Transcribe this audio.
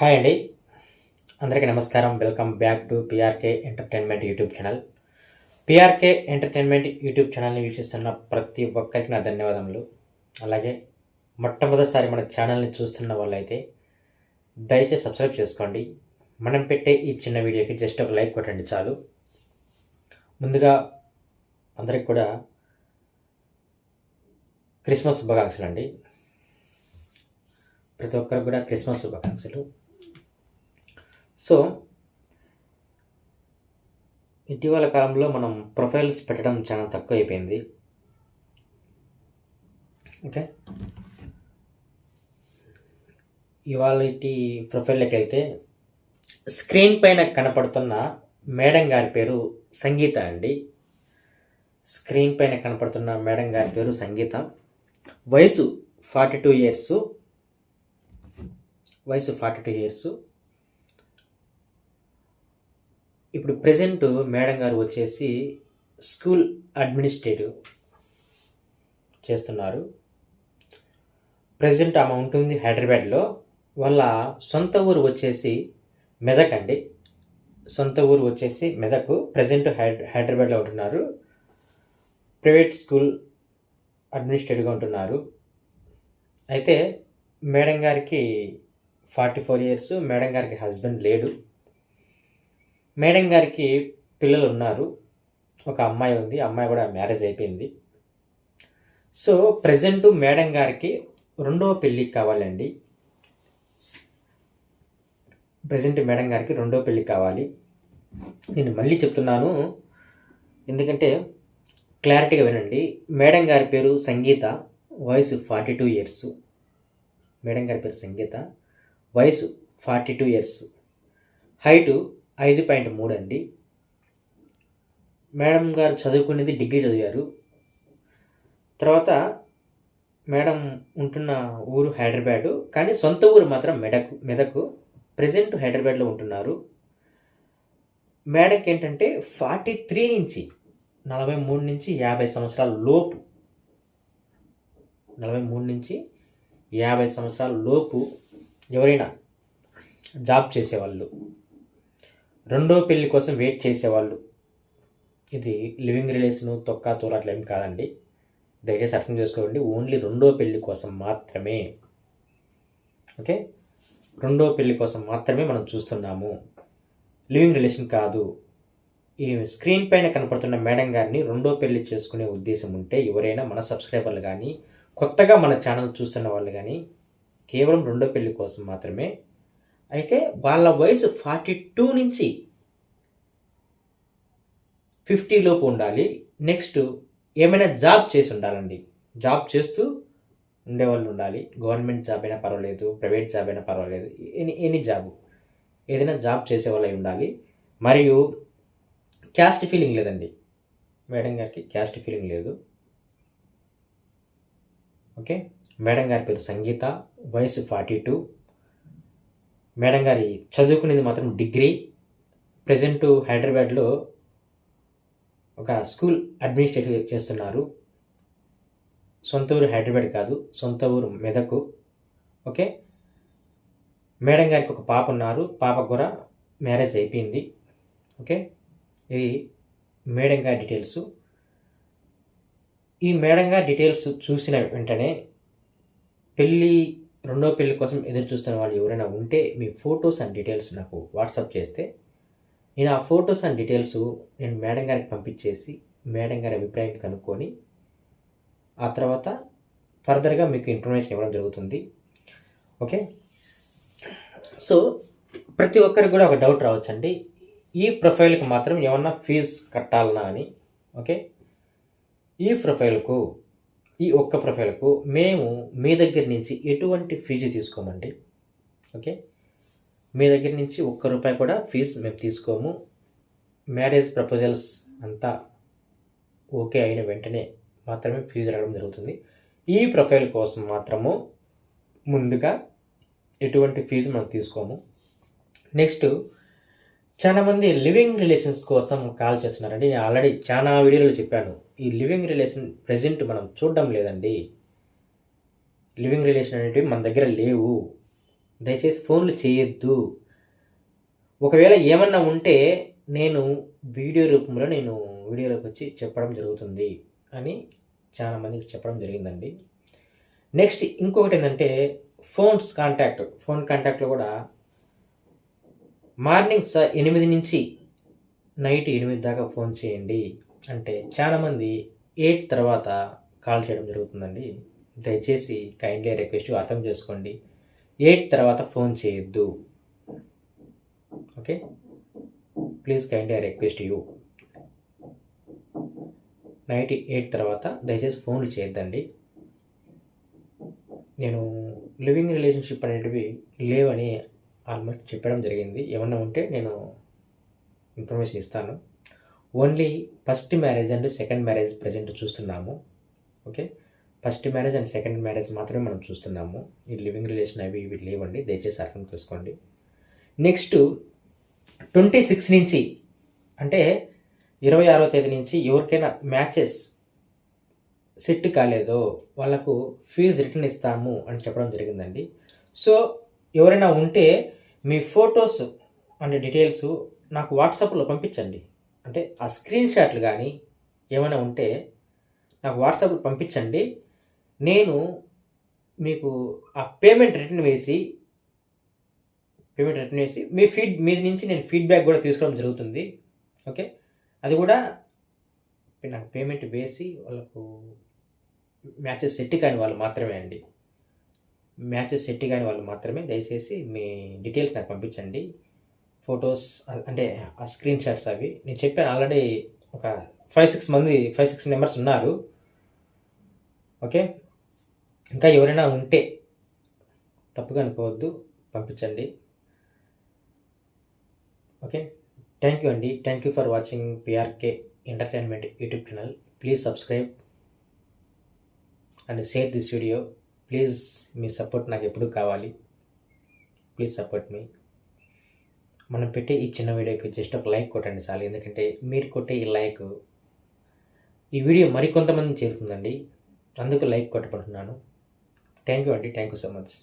Hi అండి. అందరికీ నమస్కారం. Welcome back to PRK entertainment YouTube channel. PRK entertainment YouTube ఛానల్ని వీక్షిస్తున్న ప్రతి ఒక్కరికి నా ధన్యవాదములు. అలాగే మొట్టమొదటిసారి మన ఛానల్ని చూస్తున్న వాళ్ళైతే దయచేసి సబ్స్క్రైబ్ చేసుకోండి. మనం పెట్టే ఈ చిన్న వీడియోకి జస్ట్ ఒక లైక్ కొట్టండి చాలు. ముందుగా అందరికి కూడా క్రిస్మస్ శుభాకాంక్షలు అండి ప్రతి ఒక్కరికి కూడా క్రిస్మస్ శుభాకాంక్షలు. సో ఇటీవల కాలంలో మనం ప్రొఫైల్స్ పెట్టడం చాలా తక్కువ అయిపోయింది ఓకే? ఇవాళ ప్రొఫైల్లోకి వెళ్తే స్క్రీన్ పైన కనపడుతున్న మేడం గారి పేరు సంగీత అండి. స్క్రీన్ పైన కనపడుతున్న మేడం గారి పేరు సంగీత. వయసు ఫార్టీ టూ ఇయర్స్. వయసు ఫార్టీ టూ ఇయర్స్. ఇప్పుడు ప్రజెంట్ మేడం గారు వచ్చేసి స్కూల్ అడ్మినిస్ట్రేటివ్ చేస్తున్నారు. ప్రజెంట్ ఆమె ఉంటుంది హైదరాబాద్లో. వాళ్ళ సొంత ఊరు వచ్చేసి మెదక్ అండి. సొంత ఊరు వచ్చేసి మెదక్. ప్రజెంట్ హైడ్ హైదరాబాద్లో ఉంటున్నారు. ప్రైవేట్ స్కూల్ అడ్మినిస్ట్రేటివ్గా ఉంటున్నారు. అయితే మేడం గారికి ఫార్టీ ఫోర్ ఇయర్స్. మేడం గారికి హస్బెండ్ లేడు. మేడం గారికి పిల్లలు ఉన్నారు. ఒక అమ్మాయి ఉంది. అమ్మాయి కూడా మ్యారేజ్ అయిపోయింది. సో ప్రజెంట్ మేడం గారికి రెండవ పెళ్ళి కావాలండి. ప్రజెంట్ మేడం గారికి రెండవ పెళ్ళి కావాలి. నేను మళ్ళీ చెప్తున్నాను. ఎందుకంటే క్లారిటీగా వినండి. మేడం గారి పేరు సంగీత. వయసు ఫార్టీ టూ ఇయర్స్. మేడం గారి పేరు సంగీత. వయసు ఫార్టీ టూ ఇయర్స్. హైటు ఐదు పాయింట్ మూడు అండి. మేడం గారు చదువుకునేది డిగ్రీ చదివారు. తర్వాత మేడం ఉంటున్న ఊరు హైదరాబాదు కానీ సొంత ఊరు మాత్రం మెడకు మెదకు. ప్రజెంట్ హైదరాబాద్లో ఉంటున్నారు. మేడంకి ఏంటంటే ఫార్టీ త్రీ నుంచి నలభై మూడు నుంచి యాభై సంవత్సరాల లోపు నలభై మూడు నుంచి యాభై సంవత్సరాల లోపు ఎవరైనా జాబ్ చేసేవాళ్ళు. రెండో పెళ్ళి కోసం వెయిట్ చేసేవాళ్ళు. ఇది లివింగ్ రిలేషన్ తొక్క తోలు అట్లా ఏం కాదండి. దయచేసి అర్థం చేసుకోండి ఓన్లీ రెండో పెళ్ళి కోసం మాత్రమే. ఓకే? రెండో పెళ్ళి కోసం మాత్రమే మనం చూస్తున్నాము. లివింగ్ రిలేషన్ కాదు. ఈ స్క్రీన్ పైన కనపడుతున్న మేడం గారిని రెండో పెళ్ళి చేసుకునే ఉద్దేశం ఉంటే ఎవరైనా మన సబ్స్క్రైబర్లు కానీ కొత్తగా మన ఛానల్ చూస్తున్న వాళ్ళు కానీ కేవలం రెండో పెళ్ళి కోసం మాత్రమే అయితే వాళ్ళ వయసు ఫార్టీ టూ నుంచి ఫిఫ్టీ లోపు ఉండాలి. నెక్స్ట్ ఏమైనా జాబ్ చేసి ఉండాలండి. జాబ్ చేస్తూ ఉండేవాళ్ళు ఉండాలి. గవర్నమెంట్ జాబ్ అయినా పర్వాలేదు ప్రైవేట్ జాబ్ అయినా పర్వాలేదు ఎనీ ఎనీ జాబ్. ఏదైనా జాబ్ చేసే వాళ్ళు ఉండాలి. మరియు క్యాస్ట్ ఫీలింగ్ లేదండి. మేడం గారికి క్యాస్ట్ ఫీలింగ్ లేదు. ఓకే? మేడం గారి పేరు సంగీత. వయసు ఫార్టీ టూ. మేడం గారి చదువుకునేది మాత్రం డిగ్రీ. ప్రజెంట్ హైదరాబాద్లో ఒక స్కూల్ అడ్మినిస్ట్రేటివ్ చేస్తున్నారు. సొంత ఊరు హైదరాబాద్ కాదు సొంత ఊరు మెదకు. ఓకే? మేడం గారికి ఒక పాప ఉన్నారు. పాపకు కూడా మ్యారేజ్ అయిపోయింది. ఓకే? ఇది మేడం గారి డీటెయిల్స్. ఈ మేడం గారి డీటెయిల్స్ చూసిన వెంటనే పెళ్ళి రెండో పెళ్ళి కోసం ఎదురు చూస్తున్న వాళ్ళు ఎవరైనా ఉంటే మీ ఫొటోస్ అండ్ డీటెయిల్స్ నాకు వాట్సాప్ చేస్తే నేను ఆ ఫొటోస్ అండ్ డీటెయిల్స్ నేను మేడం గారికి పంపించేసి మేడం గారి అభిప్రాయం కనుక్కొని ఆ తర్వాత ఫర్దర్గా మీకు ఇన్ఫర్మేషన్ ఇవ్వడం జరుగుతుంది. ఓకే? సో ప్రతి ఒక్కరికి కూడా ఒక డౌట్ రావచ్చండి. ఈ ప్రొఫైల్కి మాత్రం ఏమన్నా ఫీజు కట్టాలనా అని. ఓకే? ఈ ప్రొఫైల్కు ఈ ఒక్క ప్రొఫైల్కు మేము మీ దగ్గర నుంచి ఎటువంటి ఫీజు తీసుకోమండి? ఓకే? మీ దగ్గర నుంచి ఒక్క రూపాయి కూడా ఫీజు మేము తీసుకోము. మ్యారేజ్ ప్రపోజల్స్ అంతా ఓకే అయిన వెంటనే మాత్రమే ఫీజు రావడం జరుగుతుంది. ఈ ప్రొఫైల్ కోసం మాత్రము ముందుగా ఎటువంటి ఫీజు మనం తీసుకోము. నెక్స్ట్ చాలామంది లివింగ్ రిలేషన్స్ కోసం కాల్ చేస్తున్నారండి. నేను ఆల్రెడీ చాలా వీడియోలో చెప్పాను. ఈ లివింగ్ రిలేషన్ ప్రజెంట్ మనం చూడడం లేదండి. లివింగ్ రిలేషన్ అనేటివి మన దగ్గర లేవు. దయచేసి ఫోన్లు చేయొద్దు. ఒకవేళ ఏమన్నా ఉంటే నేను వీడియో రూపంలో నేను వీడియోలోకి వచ్చి చెప్పడం జరుగుతుంది అని చాలా మందికి చెప్పడం జరిగిందండి. నెక్స్ట్ ఇంకొకటి ఏంటంటే ఫోన్స్ కాంటాక్ట్. ఫోన్ కాంటాక్ట్లో కూడా మార్నింగ్ స ఎనిమిది నుంచి నైట్ ఎనిమిది దాకా ఫోన్ చేయండి. అంటే చాలామంది ఎయిట్ తర్వాత కాల్ చేయడం జరుగుతుందండి. దయచేసి కైండ్లీ రిక్వెస్ట్ అర్థం చేసుకోండి. ఎయిట్ తర్వాత ఫోన్ చేయొద్దు. Okay? Please kindly request you night eight తర్వాత దయచేసి ఫోన్లు చేయొద్దండి. నేను లివింగ్ రిలేషన్షిప్ అనేటివి లేవని ఆల్మోస్ట్ చెప్పడం జరిగింది. ఏమన్నా ఉంటే నేను ఇన్ఫర్మేషన్ ఇస్తాను. Only first marriage and second marriage present చూస్తున్నాము. Okay first marriage and second marriage మాత్రమే మనం చూస్తున్నాము. ఈ లివింగ్ రిలేషన్ అవి ఇవి లేవండి. దయచేసి అర్థం చేసుకోండి. నెక్స్ట్ ట్వంటీ సిక్స్ నుంచి అంటే ఇరవై ఆరో తేదీ నుంచి ఎవరికైనా మ్యాచెస్ సెట్ కాలేదో వాళ్ళకు ఫీజు రిటర్న్ ఇస్తాము అని చెప్పడం జరిగిందండి. సో ఎవరైనా ఉంటే మీ ఫొటోస్ అండ్ డీటెయిల్స్ నాకు వాట్సాప్లో పంపించండి. అంటే ఆ స్క్రీన్ షాట్లు కానీ ఏమైనా ఉంటే నాకు వాట్సాప్లో పంపించండి. నేను మీకు ఆ పేమెంట్ రిటర్న్ వేసి పేమెంట్ రిటర్న్ వేసి మీ ఫీడ్ మీ నుంచి నేను ఫీడ్బ్యాక్ కూడా తీసుకోవడం జరుగుతుంది. ఓకే? అది కూడా నాకు పేమెంట్ వేసి వాళ్ళకు మ్యాచెస్ సెట్ కాని వాళ్ళు మాత్రమే అండి. మ్యాచెస్ సెట్ కాని వాళ్ళు మాత్రమే దయచేసి మీ డీటెయిల్స్ నాకు పంపించండి. ఫొటోస్ అంటే ఆ స్క్రీన్ షాట్స్ అవి. నేను చెప్పాను ఆల్రెడీ ఒక ఫైవ్ సిక్స్ మంది ఫైవ్ సిక్స్ మెంబర్స్ ఉన్నారు. ఓకే? ఇంకా ఎవరైనా ఉంటే తప్పుగా అనుకోవద్దు పంపించండి. ఓకే? థ్యాంక్ యూ అండి. Thank you for watching PRK entertainment YouTube channel. Please subscribe and share this video please me support నాకు ఎప్పుడు కావాలి? ప్లీజ్ సపోర్ట్ మీ. మనం పెట్టే ఈ చిన్న వీడియోకి జస్ట్ ఒక లైక్ కొట్టండి చాలు. ఎందుకంటే మీరు కొట్టే ఈ లైక్ ఈ వీడియో మరికొంతమంది చేరుతుందండి. అందుకు లైక్ కొట్టబడుతున్నాను థ్యాంక్ యూ అండి. Thank you so much